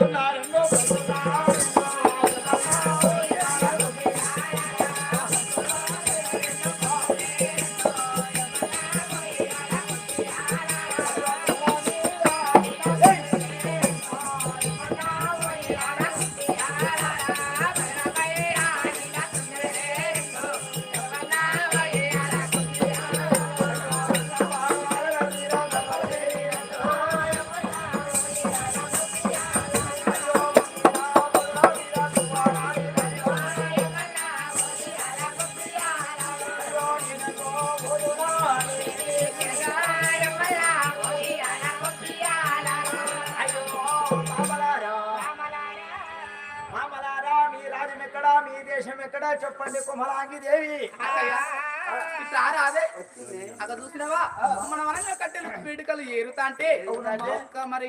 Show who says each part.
Speaker 1: Yeah. చెప్పండి కుమలాంగి దేవి.
Speaker 2: రాదే అక్కడ చూసినావా? వరంగా కట్టెలు పీడికలు ఏరుతా అంటే మరి